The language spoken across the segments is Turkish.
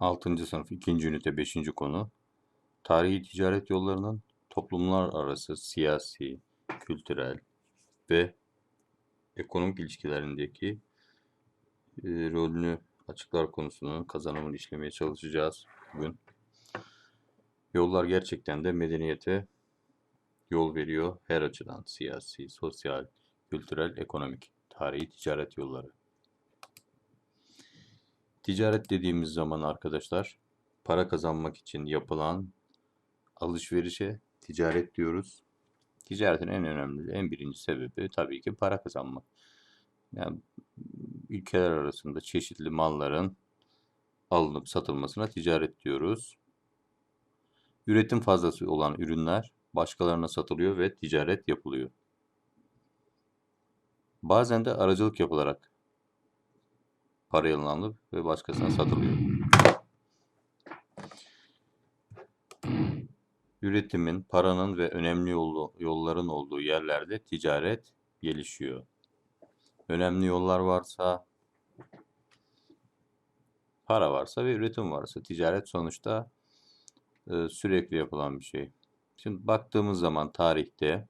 6. sınıf 2. ünite 5. konu Tarihi ticaret yollarının toplumlar arası siyasi, kültürel ve ekonomik ilişkilerindeki e, rolünü açıklar konusunun kazanımını işlemeye çalışacağız bugün. Yollar gerçekten de medeniyete yol veriyor her açıdan siyasi, sosyal, kültürel, ekonomik, tarihi ticaret yolları. Ticaret dediğimiz zaman arkadaşlar para kazanmak için yapılan alışverişe ticaret diyoruz. Ticaretin en önemli, en birinci sebebi tabii ki para kazanmak. Yani ülkeler arasında çeşitli malların alınıp satılmasına ticaret diyoruz. Üretim fazlası olan ürünler başkalarına satılıyor ve ticaret yapılıyor. Bazen de aracılık yapılarak parayla alınıp ve başkasına satılıyor. Üretimin, paranın ve önemli yolların olduğu yerlerde ticaret gelişiyor. Önemli yollar varsa, para varsa ve üretim varsa ticaret sonuçta e, sürekli yapılan bir şey. Şimdi baktığımız zaman tarihte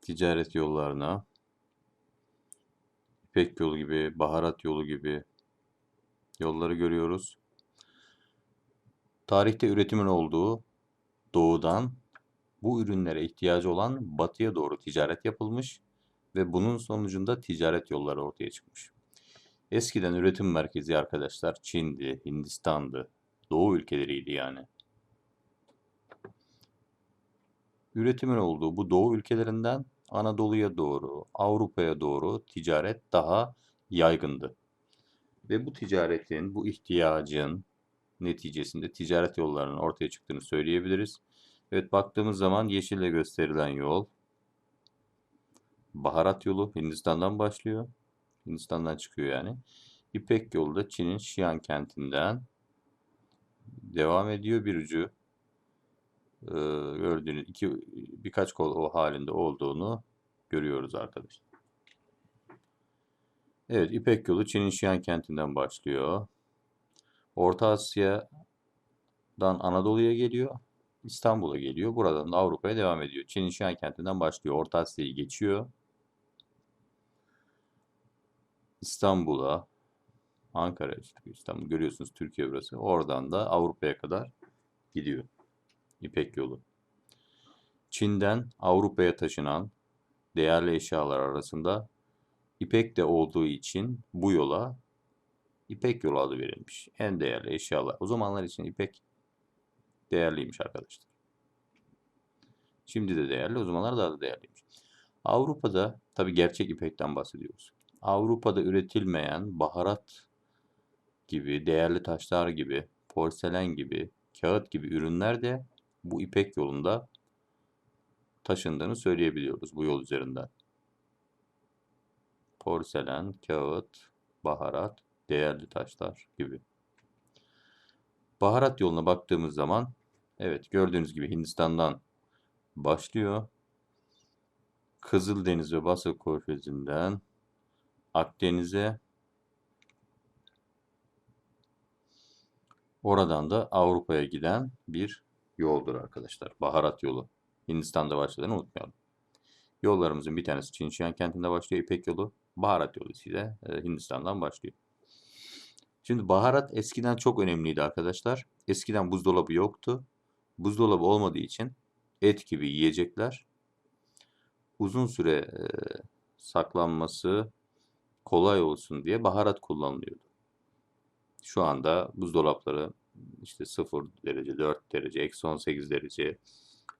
ticaret yollarına İpek yolu gibi, baharat yolu gibi yolları görüyoruz. Tarihte üretimin olduğu doğudan bu ürünlere ihtiyacı olan batıya doğru ticaret yapılmış ve bunun sonucunda ticaret yolları ortaya çıkmış. Eskiden üretim merkezi arkadaşlar Çin'di, Hindistan'dı, Doğu ülkeleriydi yani. Üretimin olduğu bu Doğu ülkelerinden Anadolu'ya doğru, Avrupa'ya doğru ticaret daha yaygındı. Ve bu ticaretin, bu ihtiyacın neticesinde ticaret yollarının ortaya çıktığını söyleyebiliriz. Evet baktığımız zaman yeşille gösterilen yol baharat yolu Hindistan'dan başlıyor. Hindistan'dan çıkıyor yani. İpek yolu da Çin'in Xi'an kentinden devam ediyor. Bir ucu e, gördüğünüz iki birkaç kol o halinde olduğunu görüyoruz arkadaşlar. Evet İpek yolu Çin'in Xi'an kentinden başlıyor. Orta Asya'dan Anadolu'ya geliyor. İstanbul'a geliyor. Buradan da Avrupa'ya devam ediyor. Çin'in Xi'an kentinden başlıyor. Orta Asya'yı geçiyor. İstanbul'a, Ankara İstanbul görüyorsunuz Türkiye burası. Oradan da Avrupa'ya kadar gidiyor. İpek yolu. Çin'den Avrupa'ya taşınan değerli eşyalar arasında İpek de olduğu için bu yola İpek yolu adı verilmiş. En değerli eşyalar. O zamanlar için İpek değerliymiş arkadaşlar. Şimdi de değerli, o zamanlar daha da değerliymiş. Avrupa'da, tabi gerçek İpek'ten bahsediyoruz. Avrupa'da üretilmeyen baharat gibi, değerli taşlar gibi, porselen gibi, kağıt gibi ürünler de bu İpek yolunda taşındığını söyleyebiliyoruz bu yol üzerinden. Porselen, kağıt, baharat, değerli taşlar gibi. Baharat yoluna baktığımız zaman evet gördüğünüz gibi Hindistan'dan başlıyor. Kızıldeniz ve Basra Körfezi'nden Akdeniz'e oradan da Avrupa'ya giden bir yoldur arkadaşlar. Baharat yolu. Hindistan'da başladığını unutmayalım. Yollarımızın bir tanesi Çinşiyan kentinde başlıyor İpek yolu. Baharat yolu ise e, Hindistan'dan başlıyor. Şimdi baharat eskiden çok önemliydi arkadaşlar. Eskiden buzdolabı yoktu. Buzdolabı olmadığı için et gibi yiyecekler uzun süre e, saklanması kolay olsun diye baharat kullanılıyordu. Şu anda buzdolapları işte 0 derece, 4 derece, eksi 18 derece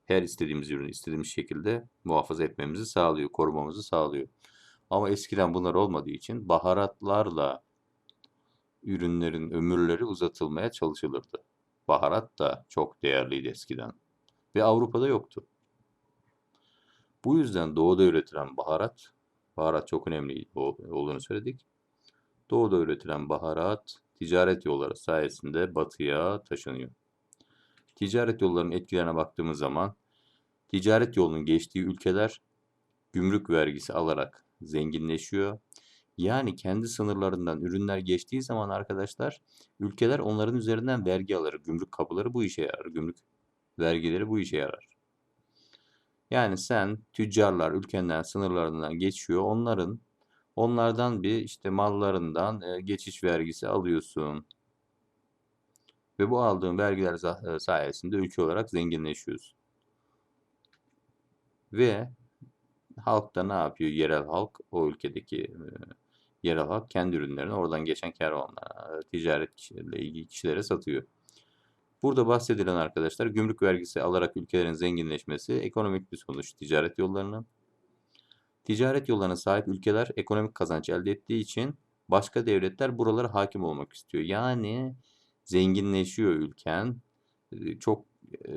her istediğimiz ürünü istediğimiz şekilde muhafaza etmemizi sağlıyor, korumamızı sağlıyor. Ama eskiden bunlar olmadığı için baharatlarla ürünlerin ömürleri uzatılmaya çalışılırdı. Baharat da çok değerliydi eskiden ve Avrupa'da yoktu. Bu yüzden doğuda üretilen baharat, baharat çok önemli olduğunu söyledik. Doğuda üretilen baharat ticaret yolları sayesinde batıya taşınıyor. Ticaret yollarının etkilerine baktığımız zaman ticaret yolunun geçtiği ülkeler gümrük vergisi alarak zenginleşiyor. Yani kendi sınırlarından ürünler geçtiği zaman arkadaşlar ülkeler onların üzerinden vergi alır. Gümrük kapıları bu işe yarar. Gümrük vergileri bu işe yarar. Yani sen tüccarlar ülkenden sınırlarından geçiyor. Onların onlardan bir işte mallarından geçiş vergisi alıyorsun. Ve bu aldığın vergiler sayesinde ülke olarak zenginleşiyorsun. Ve halk da ne yapıyor? Yerel halk o ülkedeki yerel halk kendi ürünlerini oradan geçen kervanlara, ticaret kişilerle ilgili kişilere satıyor. Burada bahsedilen arkadaşlar gümrük vergisi alarak ülkelerin zenginleşmesi ekonomik bir sonuç ticaret yollarının. Ticaret yollarına sahip ülkeler ekonomik kazanç elde ettiği için başka devletler buralara hakim olmak istiyor. Yani zenginleşiyor ülken. e, Çok e,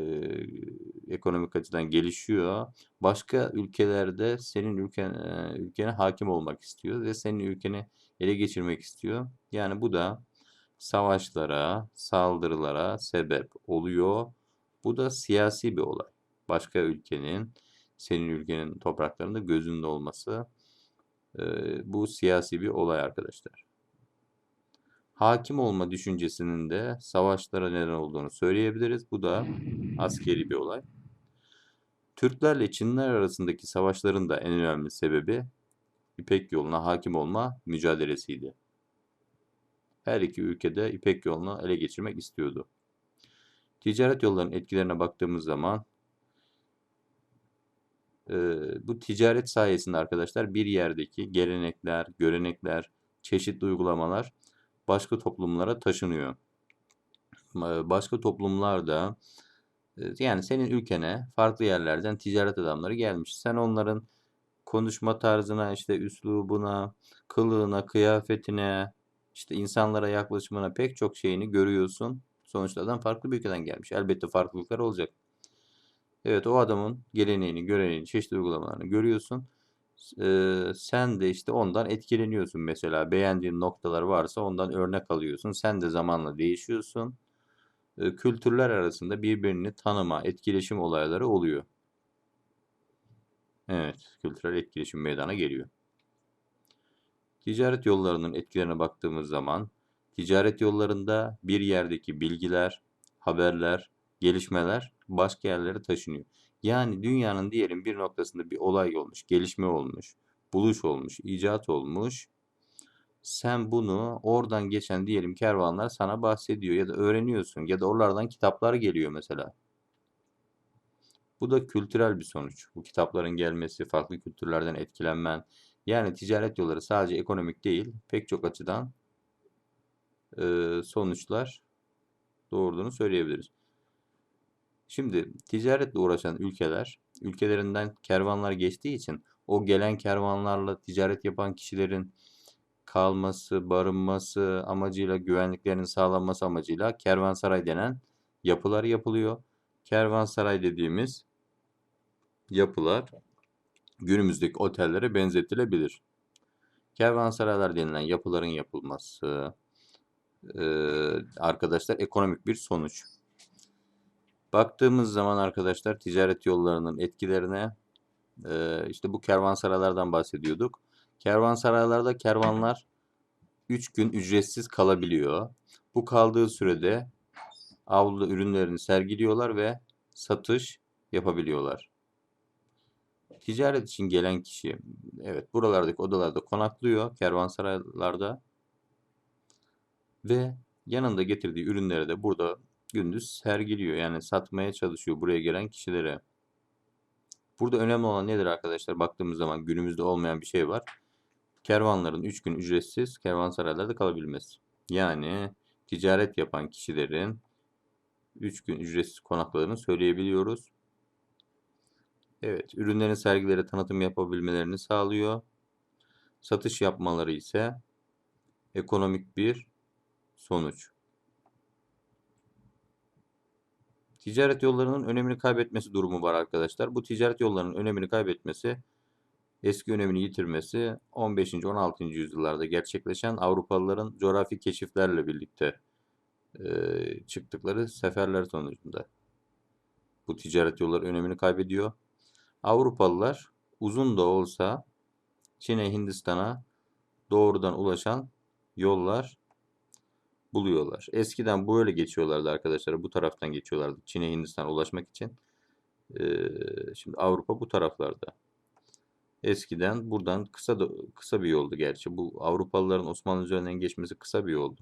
ekonomik açıdan gelişiyor. Başka ülkelerde senin ülken e, ülkene hakim olmak istiyor ve senin ülkeni ele geçirmek istiyor. Yani bu da savaşlara, saldırılara sebep oluyor. Bu da siyasi bir olay. Başka ülkenin, senin ülkenin topraklarında gözünde olması e, bu siyasi bir olay arkadaşlar. Hakim olma düşüncesinin de savaşlara neden olduğunu söyleyebiliriz. Bu da askeri bir olay. Türklerle Çinliler arasındaki savaşların da en önemli sebebi İpek yoluna hakim olma mücadelesiydi. Her iki ülkede İpek yolunu ele geçirmek istiyordu. Ticaret yollarının etkilerine baktığımız zaman bu ticaret sayesinde arkadaşlar bir yerdeki gelenekler, görenekler, çeşitli uygulamalar başka toplumlara taşınıyor. Başka toplumlar da e, yani senin ülkene farklı yerlerden ticaret adamları gelmiş. Sen onların konuşma tarzına, işte üslubuna, kılığına, kıyafetine, işte insanlara yaklaşımına pek çok şeyini görüyorsun. Sonuçta adam farklı bir ülkeden gelmiş. Elbette farklılıklar olacak. Evet o adamın geleneğini, göreneğini, çeşitli uygulamalarını görüyorsun. Ee, sen de işte ondan etkileniyorsun mesela. Beğendiğin noktalar varsa ondan örnek alıyorsun. Sen de zamanla değişiyorsun. Ee, kültürler arasında birbirini tanıma, etkileşim olayları oluyor. Evet, kültürel etkileşim meydana geliyor. Ticaret yollarının etkilerine baktığımız zaman, ticaret yollarında bir yerdeki bilgiler, haberler, gelişmeler başka yerlere taşınıyor. Yani dünyanın diyelim bir noktasında bir olay olmuş, gelişme olmuş, buluş olmuş, icat olmuş. Sen bunu oradan geçen diyelim kervanlar sana bahsediyor ya da öğreniyorsun ya da oralardan kitaplar geliyor mesela. Bu da kültürel bir sonuç. Bu kitapların gelmesi, farklı kültürlerden etkilenmen. Yani ticaret yolları sadece ekonomik değil, pek çok açıdan e, sonuçlar doğurduğunu söyleyebiliriz. Şimdi ticaretle uğraşan ülkeler, ülkelerinden kervanlar geçtiği için o gelen kervanlarla ticaret yapan kişilerin kalması, barınması amacıyla, güvenliklerinin sağlanması amacıyla kervansaray denen yapılar yapılıyor. Kervansaray dediğimiz yapılar günümüzdeki otellere benzetilebilir. Kervansaraylar denilen yapıların yapılması arkadaşlar ekonomik bir sonuç. Baktığımız zaman arkadaşlar ticaret yollarının etkilerine e, işte bu kervansaraylardan bahsediyorduk. Kervansaraylarda kervanlar 3 gün ücretsiz kalabiliyor. Bu kaldığı sürede avluda ürünlerini sergiliyorlar ve satış yapabiliyorlar. Ticaret için gelen kişi evet buralardaki odalarda konaklıyor kervansaraylarda ve yanında getirdiği ürünleri de burada gündüz sergiliyor. Yani satmaya çalışıyor buraya gelen kişilere. Burada önemli olan nedir arkadaşlar? Baktığımız zaman günümüzde olmayan bir şey var. Kervanların 3 gün ücretsiz kervansaraylarda kalabilmesi. Yani ticaret yapan kişilerin 3 gün ücretsiz konaklarını söyleyebiliyoruz. Evet, ürünlerin sergilere tanıtım yapabilmelerini sağlıyor. Satış yapmaları ise ekonomik bir sonuç. Ticaret yollarının önemini kaybetmesi durumu var arkadaşlar. Bu ticaret yollarının önemini kaybetmesi, eski önemini yitirmesi 15. 16. yüzyıllarda gerçekleşen Avrupalıların coğrafi keşiflerle birlikte e, çıktıkları seferler sonucunda. Bu ticaret yolları önemini kaybediyor. Avrupalılar uzun da olsa Çin'e, Hindistan'a doğrudan ulaşan yollar buluyorlar. Eskiden böyle geçiyorlardı arkadaşlar. Bu taraftan geçiyorlardı. Çin'e Hindistan'a ulaşmak için. Ee, şimdi Avrupa bu taraflarda. Eskiden buradan kısa da, kısa bir yoldu gerçi. Bu Avrupalıların Osmanlı üzerinden geçmesi kısa bir yoldu.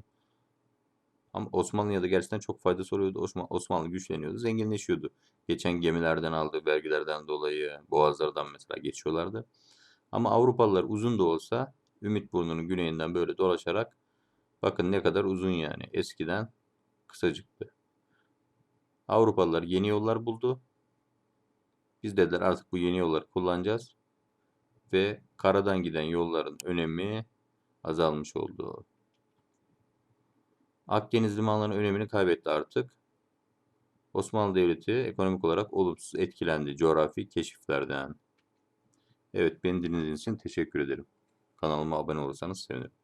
Ama Osmanlı'ya da gerçekten çok faydası oluyordu. Osman- Osmanlı güçleniyordu, zenginleşiyordu. Geçen gemilerden aldığı vergilerden dolayı boğazlardan mesela geçiyorlardı. Ama Avrupalılar uzun da olsa Ümitburnu'nun güneyinden böyle dolaşarak bakın ne kadar uzun yani. Eskiden kısacıktı. Avrupalılar yeni yollar buldu. Biz dediler artık bu yeni yolları kullanacağız. Ve karadan giden yolların önemi azalmış oldu. Akdeniz limanlarının önemini kaybetti artık. Osmanlı Devleti ekonomik olarak olumsuz etkilendi coğrafi keşiflerden. Evet, beni dinlediğiniz için teşekkür ederim. Kanalıma abone olursanız sevinirim.